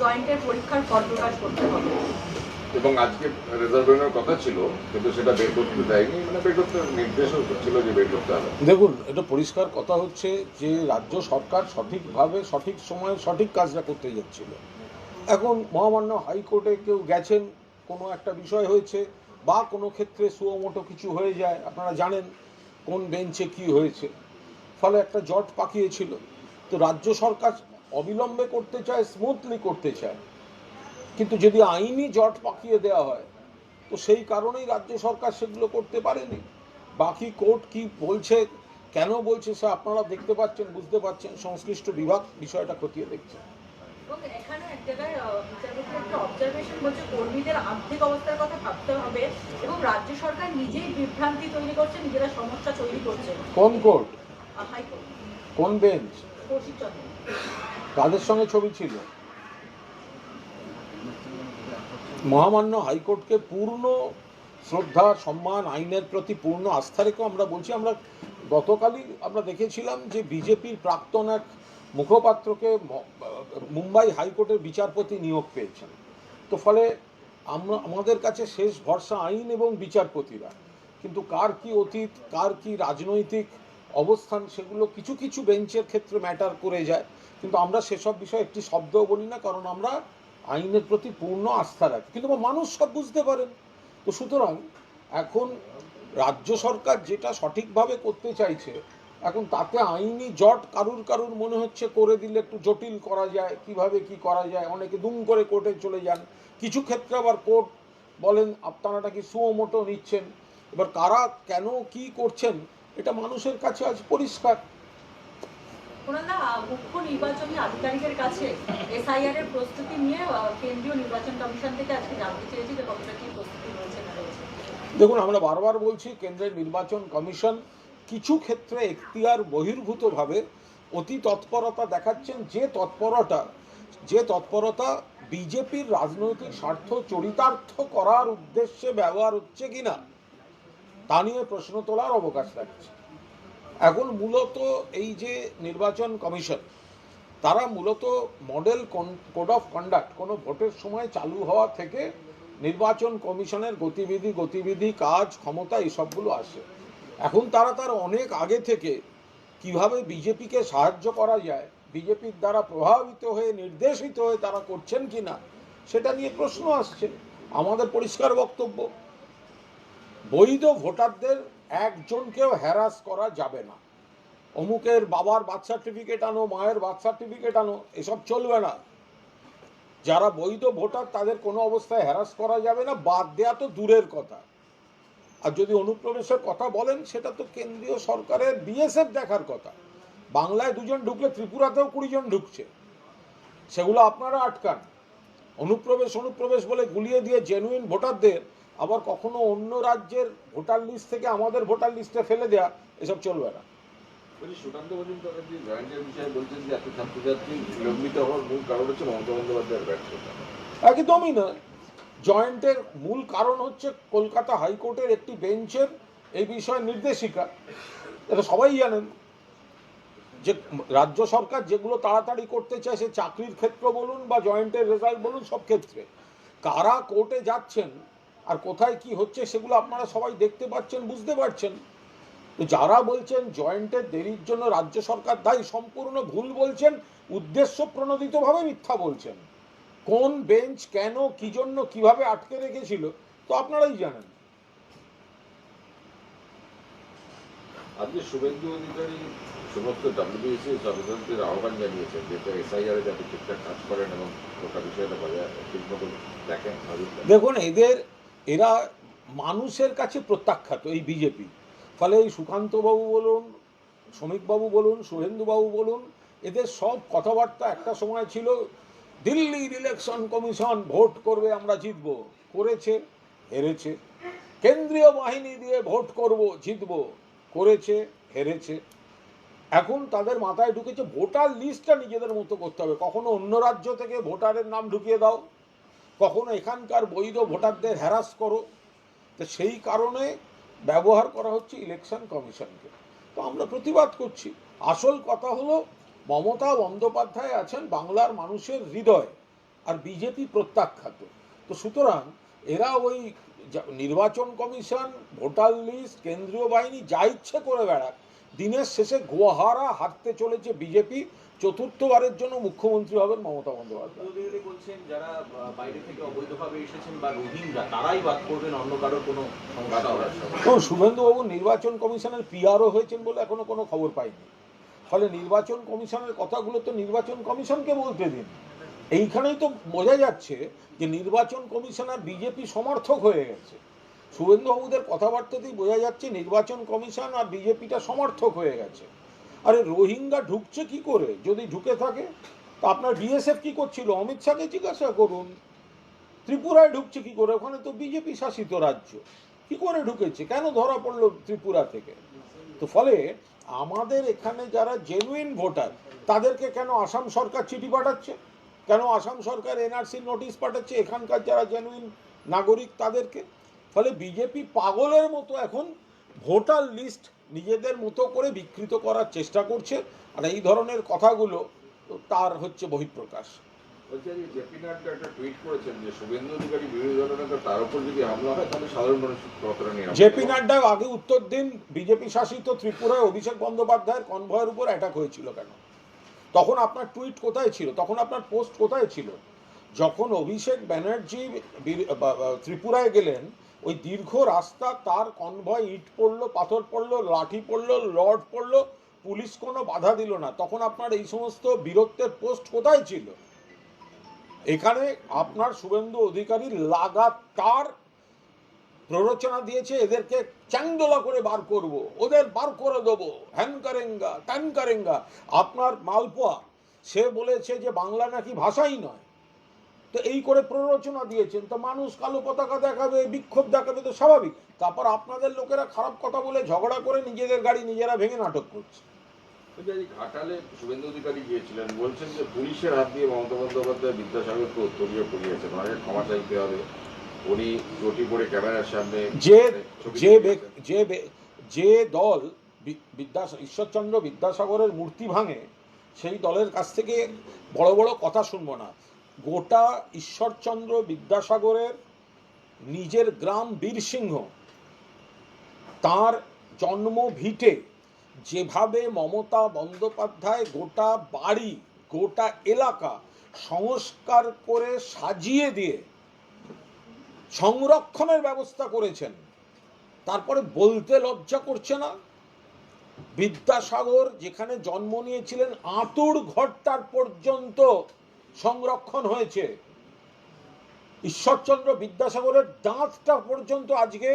জয়েন্টের পরীক্ষার ফল প্রকাশ করতে হবে। এবং আজকে রেজাল্ট বেরোনোর কথা ছিল কিন্তু সেটা বের করতে দেয়নি মানে বের করতে নির্দেশও ছিল যে বের করতে হবে। দেখুন এটা পরিষ্কার কথা হচ্ছে যে রাজ্য সরকার সঠিকভাবে সঠিক সময়ে সঠিক কাজটা করতে যাচ্ছিল। এখন মহামান্য হাইকোর্টে কেউ গেছেন কোনো একটা বিষয় হয়েছে বা কোনো ক্ষেত্রে সুমোটো কিছু হয়ে যায় আপনারা জানেন কোন বেঞ্চে কি হয়েছে। ফলে একটা জট পাকিয়েছিল। তো রাজ্য সরকার অবিলম্বে করতে চায় স্মুথলি করতে চায়। কিন্তু যদি আইনি জট পাকিয়ে দেওয়া হয় তো সেই কারণেই রাজ্য সরকার সেগুলো করতে পারেনি। বাকি কোর্ট কি বলছে কেন বলছে সে আপনারা দেখতে পাচ্ছেন বুঝতে পাচ্ছেন সংশ্লিষ্ট বিভাগ বিষয়টা খতিয়ে দেখছে। এবং এখানে এক জায়গায় আহ, একটা অবজারভেশন বলছে কর্মীদের আর্থিক অবস্থার কথা ভাবতে হবে এবং রাজ্য সরকার নিজেই বিভ্রান্তি তৈরি করছে নিজেরা সমস্যা তৈরি করছে। কোন কোর্ট? High court. কোন বেঞ্চ? কৌশিক চন্দ্র তাদের সঙ্গে ছবি ছিল? মহামান্য হাইকোর্টকে পূর্ণ শ্রদ্ধা, সম্মান, আইনের প্রতি পূর্ণ আস্থা রেখেও আমরা বলছি, আমরা গতকালই আমরা দেখেছিলাম যে বিজেপির প্রাক্তন এক মুখপাত্রকে মুম্বাই হাইকোর্টের বিচারপতি নিয়োগ পেয়েছেন। তো ফলে আমরা, আমাদের কাছে শেষ ভরসা আইন এবং বিচারপতিরা। কিন্তু কার কি অতীত, কার কি রাজনৈতিক অবস্থান, সেগুলো কিছু কিছু বেঞ্চের ক্ষেত্রে ম্যাটার করে যায়। কিন্তু আমরা সেসব বিষয়ে একটি শব্দও বলি না, কারণ আমরা আইনের প্রতি পূর্ণ আস্থা রাখি। কিন্তু মানুষ সব বুঝতে পারেন। তো সুতরাং এখন রাজ্য সরকার যেটা সঠিকভাবে করতে চাইছে, এখন তাতে আইনি জট কারুর কারুর মনে হচ্ছে করে দিলে একটু জটিল করা যায়, কীভাবে কি করা যায়, অনেকে দুম করে কোর্টে চলে যান। কিছু ক্ষেত্রে আবার কোর্ট বলেন, আপনারা নাকি সুমোটো নিচ্ছেন। এবার কারা কেন কি করছেন, এটা মানুষের কাছে আজ পরিষ্কার। আহ, মুখ্য নির্বাচনী আধিকারিকের কাছে এসআইআর এর প্রস্তুতি নিয়ে কেন্দ্রীয় নির্বাচন কমিশন থেকে আজকে জানতে চেয়েছি যে কতটা কি প্রস্তুতি রয়েছে। দেখুন আমরা বারবার বলছি কেন্দ্রের নির্বাচন কমিশন কিছু ক্ষেত্রে এখতিয়ার বহির্ভূতভাবে অতি তৎপরতা দেখাচ্ছেন। যে তৎপরতা যে তৎপরতা বিজেপির রাজনৈতিক স্বার্থ চরিতার্থ করার উদ্দেশ্যে ব্যবহার হচ্ছে কিনা তা নিয়ে প্রশ্ন তোলার অবকাশ রাখছে। এখন মূলত এই যে নির্বাচন কমিশন, তারা মূলত মডেল কোড অফ কন্ডাক্ট কোনো ভোটের সময় চালু হওয়া থেকে নির্বাচন কমিশনের গতিবিধি গতিবিধি, কাজ, ক্ষমতা এসবগুলো আসে। এখন তারা তার অনেক আগে থেকে কীভাবে বিজেপিকে সাহায্য করা যায়, বিজেপির দ্বারা প্রভাবিত হয়ে, নির্দেশিত হয়ে তারা করছেন কি না সেটা নিয়ে প্রশ্ন আসছে। আমাদের পরিষ্কার বক্তব্য। বৈধ ভোটারদের একজনকেও হ্যারাস করা যাবে না। অমুকের বাবার বার্থ সার্টিফিকেট আনো, মায়ের বার্থ সার্টিফিকেট আনো, এসব চলবে না। যারা বৈধ ভোটার, তাদের কোনো অবস্থায় হ্যারাস করা যাবে না, বাদ দেওয়া তো দূরের কথা। আর যদি অনুপ্রবেশের কথা বলেন, সেটা তো কেন্দ্রীয় সরকারের বিএসএফ দেখার কথা। বাংলায় দুজন ঢুকলে, ত্রিপুরাতেও কুড়ি জন ঢুকছে। সেগুলো আপনারা আটকান। অনুপ্রবেশ অনুপ্রবেশ বলে গুলিয়ে দিয়ে জেনুইন ভোটারদের আবার কখনো অন্য রাজ্যের ভোটার লিস্ট থেকে আমাদের ভোটার লিস্টে ফেলে দেয়া এসব চলবে না। সুকান্ত জয়েন্টের বিষয়ে বলছেন যে এত ছাত্রছাত্রী বিলম্বিত হওয়ার মূল কারণ হচ্ছে মমতা বন্দ্যোপাধ্যায়ের ব্যর্থতা। একদমই না জয়েন্টের মূল কারণ হচ্ছে কলকাতা হাইকোর্টের একটি বেঞ্চের এই বিষয়ে নির্দেশিকা। এটা সবাই জানেন যে রাজ্য সরকার যেগুলো তাড়াতাড়ি করতে চায় সে চাকরির ক্ষেত্র বলুন বা জয়েন্টের রেজাল্ট বলুন সব ক্ষেত্রে। কারা কোর্টে যাচ্ছেন আর কোথায় কি হচ্ছে সেগুলো আপনারা সবাই দেখতে পাচ্ছেন বুঝতে পারছেন। তো যারা বলছেন জয়েন্টের দেরির জন্য রাজ্য সরকার দায়ী সম্পূর্ণ ভুল বলছেন উদ্দেশ্য প্রণোদিতভাবে মিথ্যা বলছেন। কোন বেঞ্চ কেন কি জন্য কীভাবে আটকে রেখেছিল তো আপনারাই জানেন। আজকে শুভেন্দু অধিকারী সমস্ত ডাব্লিউবিসি সদস্যদের আহ্বান জানিয়েছেন যে এসআইআর যাতে ঠিকঠাক কাজ করেন এবং গোটা বিষয়টা বজায় ঠিকমতো দেখেন দেখুন এদের এরা মানুষের কাছে প্রত্যাখ্যাত, এই বিজেপি। ফলে এই সুকান্তবাবু বলুন, শ্রমিকবাবু বলুন শুভেন্দুবাবু বলুন, এদের সব কথাবার্তা একটা সময় ছিল দিল্লির ইলেকশন কমিশন ভোট করবে, আমরা জিতব। করেছে, হেরেছে। কেন্দ্রীয় বাহিনী দিয়ে ভোট করব, জিতব। করেছে, হেরেছে। এখন তাদের মাথায় ঢুকেছে, ভোটার লিস্টটা নিজেদের মতো করতে হবে। কখনো অন্য রাজ্য থেকে ভোটারের নাম ঢুকিয়ে দাও। কখনো এখানকার বৈধ ভোটারদের হ্যারাস করো। তো সেই কারণে ব্যবহার করা হচ্ছে ইলেকশন কমিশনকে। তো আমরা প্রতিবাদ করছি। আসল কথা হলো, মমতা বন্দ্যোপাধ্যায় আছেন বাংলার মানুষের হৃদয় আর বিজেপি প্রত্যাখ্যাত। তো সুতরাং এরা ওই নির্বাচন কমিশন, ভোটার লিস্ট কেন্দ্রীয় বাহিনী যা ইচ্ছে করে বেড়াক দিনের শেষে গোহারা হারতে চলেছে বিজেপি চতুর্থবারের জন্য মুখ্যমন্ত্রী হবেন মমতা বন্দ্যোপাধ্যায়। বলছেন যারা বাইরে থেকে অবৈধভাবে এসেছেন বা রোহিঙ্গা তারাই বাদ করবেন অন্য কারোর কোনো শুভেন্দুবাবু নির্বাচন কমিশনের পিআরও হয়েছেন বলে এখনও কোনো খবর পাইনি। ফলে নির্বাচন কমিশনের কথাগুলো তো নির্বাচন কমিশনকে বলতে দিন। এইখানেই তো বোঝা যাচ্ছে যে নির্বাচন কমিশনার বিজেপি সমর্থক হয়ে গেছে। শুভেন্দুবাবুদের কথাবার্তাতেই বোঝা যাচ্ছে নির্বাচন কমিশন আর বিজেপিটা সমর্থক হয়ে গেছে। আরে রোহিঙ্গা ঢুকছে কি করে? যদি ঢুকে থাকে, তা আপনার বিএসএফ কি করছিল? অমিত শাহকে জিজ্ঞাসা করুন। ত্রিপুরায় ঢুকছে কি করে? ওখানে তো বিজেপি শাসিত রাজ্য। কি করে ঢুকেছে? কেন ধরা পড়ল ত্রিপুরা থেকে? তো ফলে আমাদের এখানে যারা জেনুইন ভোটার, তাদেরকে কেন আসাম সরকার চিঠি পাঠাচ্ছে? কেন আসাম সরকার এনআরসি নোটিশ পাঠাচ্ছে? এখানকার যারা জেনুইন নাগরিক, তাদেরকে? ফলে বিজেপি পাগলের মতো এখন ভোটার লিস্ট নিজেদের মতো করে বিকৃত করার চেষ্টা করছে। আর এই ধরনের কথাগুলো তার হচ্ছে বহিঃপ্রকাশ। বলছি যে জেপি নাড্ডা একটা টুইট করেছেন যে শুভেন্দু অধিকারী বিরোধী দলনেতা তার উপর যদি হামলা হয় তাহলে সাধারণ মানুষ কতটা নিরাপদ জেপি নাড্ডা আগে উত্তর দিন বিজেপি শাসিত ত্রিপুরায় অভিষেক বন্দ্যোপাধ্যায়ের কনভয়ের উপর অ্যাটাক হয়েছিল কেন? তখন আপনার টুইট কোথায় ছিল? তখন আপনার পোস্ট কোথায় ছিল? যখন অভিষেক ব্যানার্জি ত্রিপুরায় গেলেন ওই দীর্ঘ রাস্তা, তার কনভয় ইট পড়ল, পাথর পড়ল, লাঠি পড়ল, রড পড়ল, পুলিশ কোনো বাধা দিল না। তখন আপনার এই সমস্ত বীরত্বের পোস্ট কোথায় ছিল? এখানে আপনার শুভেন্দু অধিকারী লাগাতার প্ররোচনা দিয়েছে, এদেরকে চ্যাংদোলা করে বার করব। ওদের বার করে দেবো। হ্যান কারেঙ্গা ত্যান কারেঙ্গা আপনার মালপোয়া, সে বলেছে যে বাংলা নাকি ভাষাই নয়। তো এই করে প্ররোচনা দিয়েছেন তো মানুষ কালো পতাকা দেখাবে বিক্ষোভ দেখাবে তো স্বাভাবিক। তারপর আপনাদের লোকেরা খারাপ কথা বলে ঝগড়া করে নিজেদের গাড়ি নিজেরা ভেঙে নাটক করছে। ঘাটালে শুভেন্দু অধিকারী গিয়েছিলেন বলছেন যে পুলিশের হাত দিয়ে মমতা বন্দ্যোপাধ্যায় বিদ্যাসাগরকে উত্তরীয় করিয়েছেন অনেক ক্ষমা চাইতে হবে। উনি চটি পড়ে ক্যামেরার সামনে যে যে। যে যে দল বিদ্যা ঈশ্বরচন্দ্র বিদ্যাসাগরের মূর্তি ভাঙে সেই দলের কাছ থেকে বড় বড় কথা শুনব না। গোটা ঈশ্বরচন্দ্র বিদ্যাসাগরের নিজের গ্রাম বীরসিংহ। তার জন্ম ভিটে। যেভাবে মমতা বন্দ্যোপাধ্যায় গোটা বাড়ি, গোটা এলাকা সংস্কার করে সাজিয়ে দিয়ে সংরক্ষণের ব্যবস্থা করেছেন, তারপরে বলতে লজ্জা করছে না? বিদ্যাসাগর যেখানে জন্ম নিয়েছিলেন আতুর ঘরটার পর্যন্ত সংরক্ষণ হয়েছে। ঈশ্বরচন্দ্র বিদ্যাসাগরের দাঁতটা পর্যন্ত আজকে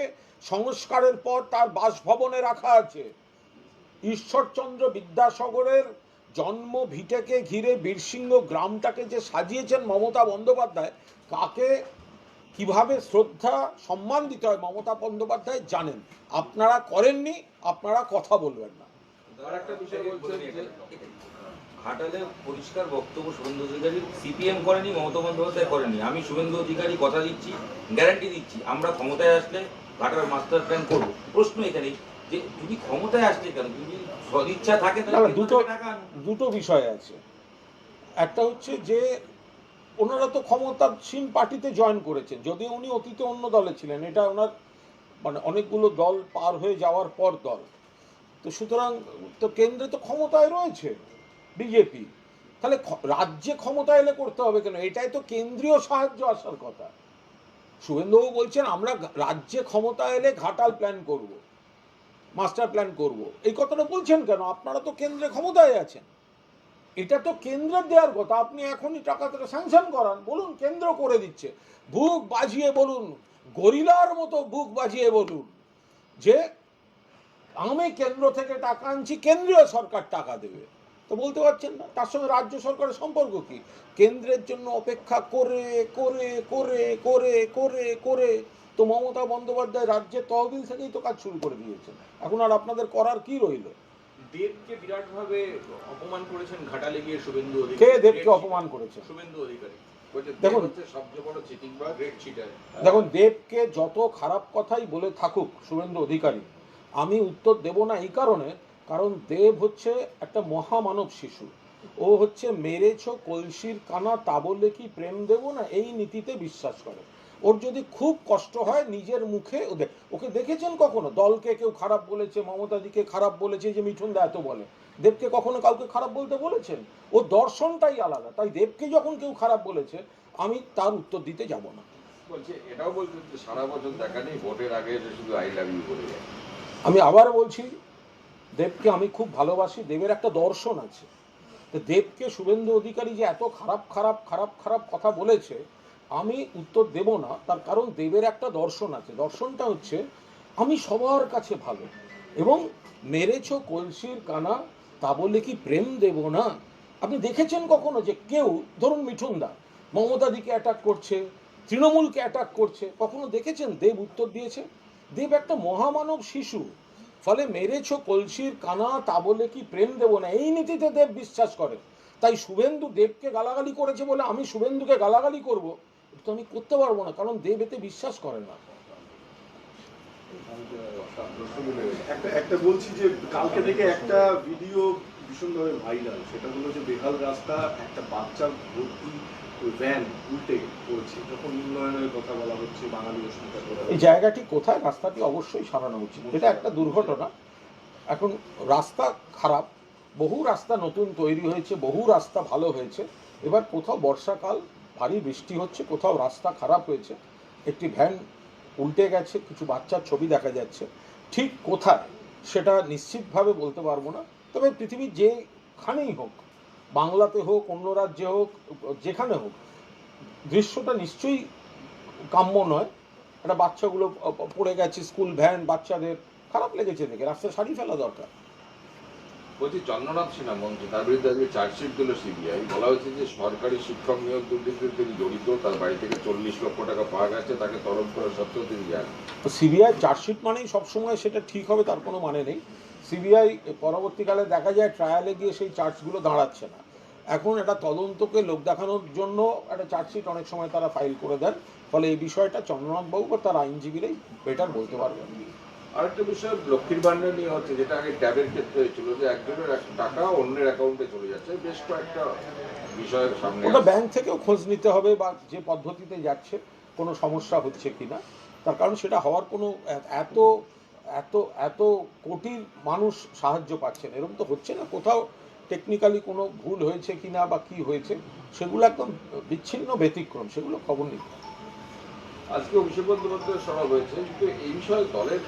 সংস্কারের পর তার বাসভবনে রাখা আছে। ঈশ্বরচন্দ্র বিদ্যাসাগরের জন্ম ভিটেকে ঘিরে বীরসিংহ গ্রামটাকে যে সাজিয়েছেন মমতা বন্দ্যোপাধ্যায়, কাকে কীভাবে শ্রদ্ধা, সম্মান দিতে হয় মমতা বন্দ্যোপাধ্যায় জানেন। আপনারা করেননি, আপনারা কথা বলবেন না। ঘাটালে পরিষ্কার বক্তব্য শুভেন্দু অধিকারী সিপিএম করেনি মমতা বন্দ্যোপাধ্যায় করেনি। আমি শুভেন্দু অধিকারী কথা দিচ্ছি গ্যারান্টি দিচ্ছি আমরা ক্ষমতায় আসলে ঘাটার মাস্টার প্ল্যান করব। প্রশ্ন এখানে যে তুমি ক্ষমতায় আসলে কেন? তুমি সদিচ্ছা থাকে দুটো। দুটো বিষয় আছে। একটা হচ্ছে যে ওনারা তো ক্ষমতাসীন পার্টিতে জয়েন করেছেন। যদিও উনি অতীতে অন্য দলে ছিলেন এটা ওনার মানে অনেকগুলো দল পার হয়ে যাওয়ার পর দল। তো সুতরাং তো কেন্দ্রে তো ক্ষমতায় রয়েছে। বিজেপি। তাহলে রাজ্যে ক্ষমতা এলে করতে হবে কেন? এটাই তো কেন্দ্রীয় সাহায্য আসার কথা। শুভেন্দুবাবু বলছেন, আমরা রাজ্যে ক্ষমতা এলে ঘাটাল প্ল্যান করব মাস্টার প্ল্যান করব। এই কথাটা বলছেন কেন? আপনারা তো কেন্দ্রে ক্ষমতায় আছেন। এটা তো কেন্দ্রের দেওয়ার কথা। আপনি এখনই টাকাটা স্যাংশন করান। বলুন, কেন্দ্র করে দিচ্ছে। বুক বাজিয়ে বলুন, গরিলার মতো বুক বাজিয়ে বলুন যে, আমি কেন্দ্র থেকে টাকা আনছি, কেন্দ্রীয় সরকার টাকা দেবে। তো বলতে পারছেন না। তার সঙ্গে রাজ্য সরকারের সম্পর্ক কি? কেন্দ্রের জন্য অপেক্ষা করে করে করে করে করে করে তো মমতা বন্দ্যোপাধ্যায় রাজ্যের তহবিল থেকেই তো কাজ শুরু করে দিয়েছেন। এখন আর আপনাদের করার কি রইল? দেবকে বিরাট ভাবে অপমান করেছেন ঘাটালে গিয়ে শুভেন্দু কে দেবকে অপমান করেছে? শুভেন্দু অধিকারী। দেখুন। সবচেয়ে বড় চিটিং বা গ্রেট চিটার দেখুন দেবকে যত খারাপ কথাই বলে থাকুক শুভেন্দু অধিকারী আমি উত্তর দেব না এই কারণে কারণ দেব হচ্ছে একটা মহামানব শিশু। ও হচ্ছে মেরেছ কলসির কানা তা বলে কি প্রেম দেব না এই নীতিতে বিশ্বাস করে। ওর যদি খুব কষ্ট হয় নিজের মুখে ওদের ওকে দেখেছেন কখনো? দলকে কেউ খারাপ বলেছে মমতাদিকে খারাপ বলেছে যে মিঠুন দা এত বলে। দেবকে কখনো কাউকে খারাপ বলতে বলেছেন? ও দর্শনটাই আলাদা। তাই দেবকে যখন কেউ খারাপ বলেছে আমি তার উত্তর দিতে যাব না। বলছে এটাও বলছেন যে সারা বছর দেখা নেই ভোটের আগে শুধু আই লাভ ইউ বলে যায়। আমি আবার বলছি দেবকে আমি খুব ভালোবাসি, দেবের একটা দর্শন আছে। তো দেবকে শুভেন্দু অধিকারী যে এত খারাপ খারাপ খারাপ খারাপ কথা বলেছে, আমি উত্তর দেব না। তার কারণ দেবের একটা দর্শন আছে। দর্শনটা হচ্ছে, আমি সবার কাছে ভালো এবং মেরেছ কলসির কানা, তা বলে কি প্রেম দেব না? আপনি দেখেছেন কখনো যে কেউ, ধরুন মিঠুন দা মমতাদিকে অ্যাটাক করছে, তৃণমূলকে অ্যাটাক করছে, কখনো দেখেছেন দেব উত্তর দিয়েছে? দেব একটা মহামানব শিশু। ফলে মেরেছ কলসির কানা, তা বলে কি প্রেম দেব না? এই নীতিতে দেব বিশ্বাস করে। তাই শুভেন্দু দেবকে গালাগালি করেছে বলে আমি শুভেন্দুকে গালাগালি করব তো আমি করতে পারব না, কারণ দেব এতে বিশ্বাস করে না। একটা একটা বলছি যে কালকে থেকে একটা ভিডিও ভীষণভাবে ভাইরাল সেটা হলো যে বেহাল রাস্তা, একটা বাচ্চা ভর্তি ভ্যান উল্টে পড়ছে যখন উন্নয়নের কথা বলা হচ্ছে বাঙালি অস্মিতার কথা এই জায়গাটি কোথায়? রাস্তাটি অবশ্যই সারানো উচিত। এটা একটা দুর্ঘটনা। এখন রাস্তা খারাপ বহু রাস্তা নতুন তৈরি হয়েছে বহু রাস্তা ভালো হয়েছে। এবার কোথাও বর্ষাকাল ভারী বৃষ্টি হচ্ছে কোথাও রাস্তা খারাপ হয়েছে। একটি ভ্যান উল্টে গেছে কিছু বাচ্চার ছবি দেখা যাচ্ছে। ঠিক কোথায় সেটা নিশ্চিতভাবে বলতে পারব না। তবে পৃথিবীর যেখানেই হোক বাংলাতে হোক অন্য রাজ্যে হোক যেখানে হোক দৃশ্যটা নিশ্চয়ই কাম্য নয়। একটা বাচ্চাগুলো পড়ে গেছে স্কুল ভ্যান বাচ্চাদের খারাপ লেগেছে দেখে রাস্তায় সারিয়ে ফেলা দরকার। বলছি চন্দ্রনাথ সিনহা মন্ত্রী তার বিরুদ্ধে আজকে চার্জশিট দিল সিবিআই। বলা হয়েছে যে সরকারি শিক্ষক নিয়োগ দুর্নীতিতে তিনি জড়িত তার বাড়ি থেকে চল্লিশ লক্ষ টাকা পাওয়া গেছে তাকে তলব করা সত্ত্বেও তিনি যান। সিবিআই চার্জশিট মানেই সবসময় সেটা ঠিক হবে তার কোনো মানে নেই। সিবিআই পরবর্তীকালে দেখা যায় ট্রায়ালে গিয়ে সেই চার্জগুলো দাঁড়াচ্ছে না। এখন একটা তদন্তকে লোক দেখানোর জন্য একটা চার্জশিট অনেক সময় তারা ফাইল করে দেন। ফলে এই বিষয়টা চন্দ্রনাথ বাবু বা তার আইনজীবীরাই বেটার বলতে পারবেন। আরেকটা বিষয় লক্ষ্মীর ভান্ডার নিয়ে হচ্ছে যেটা আগে ট্যাবের ক্ষেত্রে হয়েছিল যে একজনের টাকা অন্যের অ্যাকাউন্টে চলে যাচ্ছে। বেশ কয়েকটা বিষয়ের সামনে ওটা ব্যাংক থেকেও খোঁজ নিতে হবে বা যে পদ্ধতিতে যাচ্ছে কোনো সমস্যা হচ্ছে কিনা। তার কারণ সেটা হওয়ার কোনো এত এত এত কোটির মানুষ সাহায্য পাচ্ছেন। এরকম তো হচ্ছে না? কোথাও টেকনিক্যালি কোনো ভুল হয়েছে কি না বা কি হয়েছে সেগুলো একদম বিচ্ছিন্ন ব্যতিক্রম সেগুলো খবর নিতে আজকে অভিষেক বন্দ্যোপাধ্যায় সভা হয়েছে কিন্তু এই বিষয়ে দলের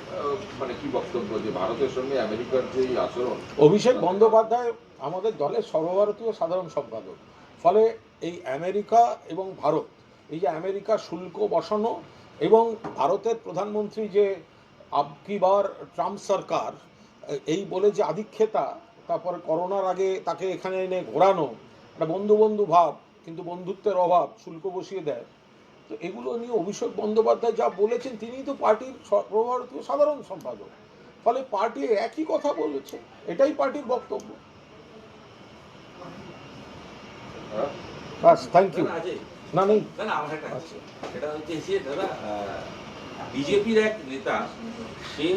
মানে কি বক্তব্য? যে ভারতের সঙ্গে আমেরিকার যে আচরণ। অভিষেক বন্দ্যোপাধ্যায় আমাদের দলের সর্বভারতীয় সাধারণ সম্পাদক। ফলে এই আমেরিকা এবং ভারত এই যে আমেরিকা শুল্ক বসানো এবং ভারতের প্রধানমন্ত্রী যে আবকিবার ট্রাম্প সরকার এই বলে যে আধিক্ষেতা তারপরে করোনার আগে তাকে এখানে এনে ঘোরানো একটা বন্ধু বন্ধু ভাব কিন্তু বন্ধুত্বের অভাব শুল্ক বসিয়ে দেয়। তো এগুলো নিয়ে অভিষেক বন্দ্যোপাধ্যায় যা বলেছেন তিনিই তো পার্টির সর্বভারতীয় সাধারণ সম্পাদক। ফলে পার্টি একই কথা বলেছে এটাই পার্টির বক্তব্য? বাস থ্যাংক ইউ না, নেই। আছে। সেটা হচ্ছে দাদা বিজেপির এক নেতা, সে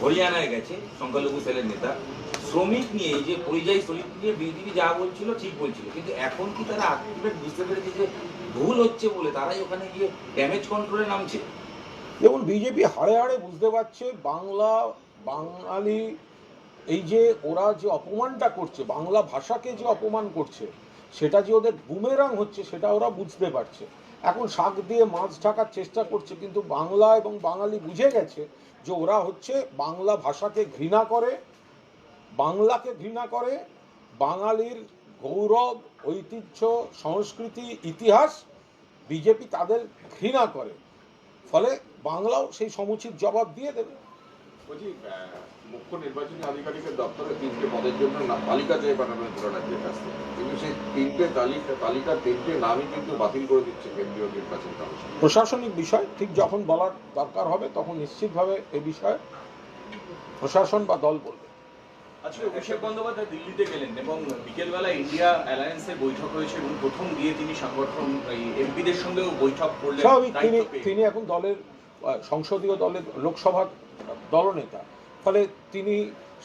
হরিয়ানায় গেছে, সংখ্যালঘু সেলের নেতা। শ্রমিক নিয়ে যে পরিযায়ী শ্রমিক নিয়ে বিজেপি যা বলছিল, ঠিক বলছিল। কিন্তু এখন কি তারা আলটিমেট বুঝতে পেরেছে যে ভুল হচ্ছে বলে তারাই ওখানে গিয়ে ড্যামেজ কন্ট্রোলে নামছে? যেমন বিজেপি হাড়ে হাড়ে বুঝতে পারছে, বাংলা, বাঙালি, এই যে ওরা যে অপমানটা করছে, বাংলা ভাষাকে যে অপমান করছে, সেটা যে ওদের বুমেরাং হচ্ছে, সেটা ওরা বুঝতে পারছে। এখন শাক দিয়ে মাছ ঢাকার চেষ্টা করছে, কিন্তু বাংলা এবং বাঙালি বুঝে গেছে যে ওরা হচ্ছে বাংলা ভাষাকে ঘৃণা করে, বাংলাকে ঘৃণা করে, বাঙালির গৌরব, ঐতিহ্য, সংস্কৃতি, ইতিহাস বিজেপি তাদের ঘৃণা করে। ফলে বাংলাও সেই সমুচিত জবাব দিয়ে দেবে। মুখ্য নির্বাচনী আধিকারিকের দপ্তরে তিনটে পদের জন্য তালিকা চেয়ে পাঠানো হয়েছিল রাজ্যের কাছ থেকে। কিন্তু সেই তিনটে তালিকা তালিকার তিনটে নামই কিন্তু বাতিল করে দিচ্ছে কেন্দ্রীয় নির্বাচন কমিশন। প্রশাসনিক বিষয় ঠিক যখন বলার দরকার হবে তখন নিশ্চিতভাবে এ বিষয়ে প্রশাসন বা দল বলবে। আজকে অভিষেক বন্দ্যোপাধ্যায় দিল্লিতে গেলেন এবং বিকেলবেলা ইন্ডিয়া অ্যালায়েন্সের বৈঠক হয়েছে এবং প্রথম গিয়ে তিনি সংগঠন এই এমপিদের সঙ্গেও বৈঠক করলেন তিনি তিনি এখন দলের আহ, সংসদীয় দলের লোকসভার দলনেতা। ফলে তিনি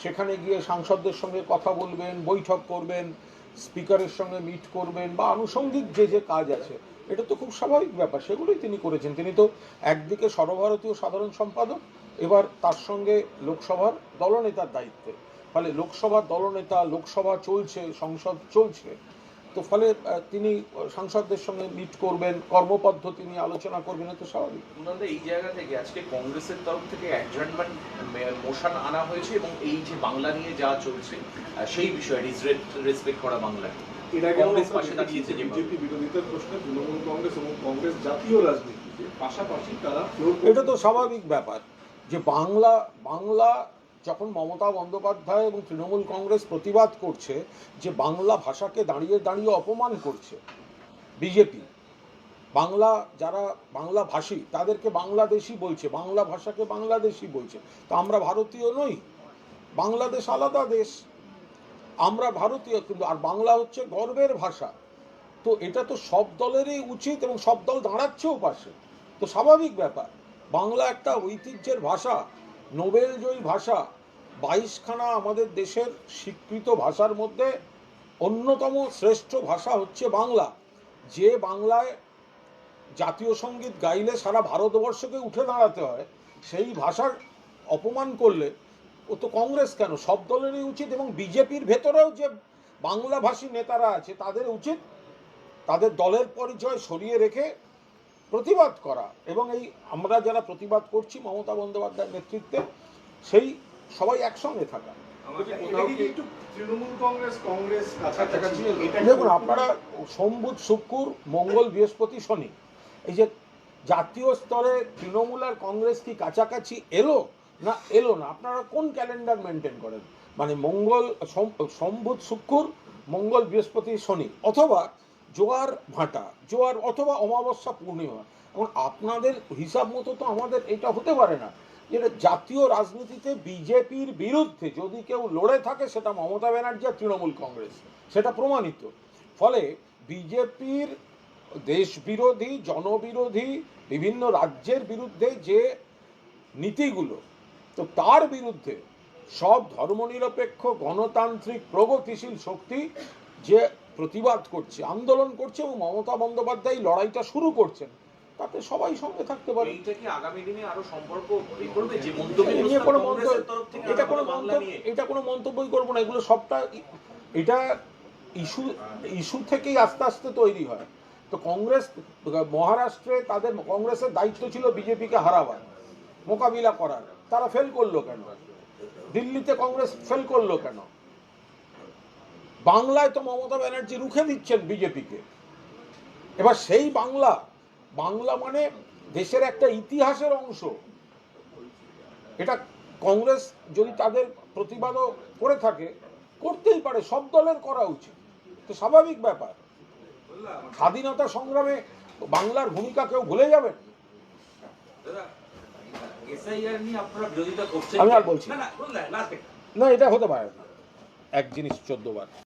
সেখানে গিয়ে সাংসদদের সঙ্গে কথা বলবেন, বৈঠক করবেন, স্পিকারের সঙ্গে মিট করবেন বা আনুষঙ্গিক যে যে কাজ আছে, এটা তো খুব স্বাভাবিক ব্যাপার, সেগুলোই তিনি করেছেন। তিনি তো একদিকে সর্বভারতীয় সাধারণ সম্পাদক, এবার তার সঙ্গে লোকসভার দলনেতার দায়িত্বে। ফলে লোকসভার দলনেতা, লোকসভা চলছে, সংসদ চলছে তো ফলে তিনি সাংসদদের সঙ্গে মিট করবেন কর্মপদ্ধতি নিয়ে আলোচনা করবেন এটা স্বাভাবিক। এই জায়গা থেকে আজকে কংগ্রেসের তরফ থেকে অ্যাডজার্নমেন্ট মোশন আনা হয়েছে এবং এই যে বাংলা নিয়ে যা চলছে সেই বিষয়ে রেসপেক্ট করা বাংলাকে। এর আগে কংগ্রেস পাশে দাঁড়িয়েছে যে বিজেপি বিরোধিতার প্রশ্নে তৃণমূল কংগ্রেস এবং কংগ্রেস জাতীয় রাজনীতিতে পাশাপাশি তারা ফ্লোর এটা তো স্বাভাবিক ব্যাপার যে বাংলা বাংলা যখন মমতা বন্দ্যোপাধ্যায় এবং তৃণমূল কংগ্রেস প্রতিবাদ করছে যে বাংলা ভাষাকে দাঁড়িয়ে দাঁড়িয়ে অপমান করছে বিজেপি, বাংলা যারা বাংলা ভাষী, তাদেরকে বাংলাদেশি বলছে, বাংলা ভাষাকে বাংলাদেশি বলছে। তো আমরা ভারতীয় নই, বাংলাদেশ আলাদা দেশ, আমরা ভারতীয়, কিন্তু আর বাংলা হচ্ছে গর্বের ভাষা। তো এটা তো সব দলেরই উচিত এবং সব দল দাঁড়াচ্ছেও পাশে তো স্বাভাবিক ব্যাপার, বাংলা একটা ঐতিহ্যের ভাষা নোবেলজয়ী ভাষা বাইশখানা আমাদের দেশের স্বীকৃত ভাষার মধ্যে অন্যতম শ্রেষ্ঠ ভাষা হচ্ছে বাংলা। যে বাংলায় জাতীয় সংগীত গাইলে সারা ভারতবর্ষকে উঠে দাঁড়াতে হয়, সেই ভাষার অপমান করলে ও তো কংগ্রেস কেন? সব দলেরই উচিত এবং বিজেপির ভেতরেও যে বাংলাভাষী নেতারা আছে, তাদের উচিত তাদের দলের পরিচয় সরিয়ে রেখে প্রতিবাদ করা এবং এই আমরা যারা প্রতিবাদ করছি মমতা বন্দ্যোপাধ্যায়ের নেতৃত্বে সেই সবাই একসঙ্গে থাকা। দেখুন আপনারা সোমবুধ শুক্র মঙ্গল বৃহস্পতি শনি এই যে জাতীয় স্তরে তৃণমূল আর কংগ্রেস কি কাছাকাছি এলো না এলো না? আপনারা কোন ক্যালেন্ডার মেনটেন করেন? মানে মঙ্গল সোম- সোমবুধ শুক্র মঙ্গল বৃহস্পতি শনি অথবা জোয়ার ভাটা, জোয়ার অথবা অমাবস্যা পূর্ণিমা। এখন আপনাদের হিসাব মতো তো আমাদের এটা হতে পারে না। যেটা জাতীয় রাজনীতিতে বিজেপির বিরুদ্ধে যদি কেউ লড়ে থাকে সেটা মমতা ব্যানার্জি আর তৃণমূল কংগ্রেস। সেটা প্রমাণিত। ফলে বিজেপির দেশবিরোধী, জনবিরোধী, বিভিন্ন রাজ্যের বিরুদ্ধে যে নীতিগুলো, তো তার বিরুদ্ধে সব ধর্মনিরপেক্ষ, গণতান্ত্রিক, প্রগতিশীল শক্তি যে প্রতিবাদ করছে আন্দোলন করছে এবং মমতা বন্দ্যোপাধ্যায় লড়াইটা শুরু করছেন। তাতে সবাই সঙ্গে থাকতে পারে। এইটা কি আগামী দিনে আরও সম্পর্ক করবে যে মন্তব্য এটা নিয়ে কোনো মন্তব্য এটা কোনো মন্তব্য এটা কোনো মন্তব্যই করব না। এগুলো সবটা এটা ইস্যু ইস্যু থেকেই আস্তে আস্তে তৈরি হয়। তো কংগ্রেস মহারাষ্ট্রে তাদের কংগ্রেসের দায়িত্ব ছিল বিজেপিকে হারাবার মোকাবিলা করার। তারা ফেল করল কেন? দিল্লিতে কংগ্রেস ফেল করল কেন? বাংলায় তো মমতা ব্যানার্জি রুখে দিচ্ছেন বিজেপিকে। এবার সেই বাংলা বাংলা মানে দেশের একটা ইতিহাসের অংশ। এটা কংগ্রেস যদি তাদের প্রতিবাদও করে থাকে করতেই পারে সব দলের করা উচিত। তো স্বাভাবিক ব্যাপার। স্বাধীনতা সংগ্রামে বাংলার ভূমিকা কেউ ভুলে যাবেন? আমি আর বলছি না। না না। এটা হতে পারে এক জিনিস চোদ্দ বার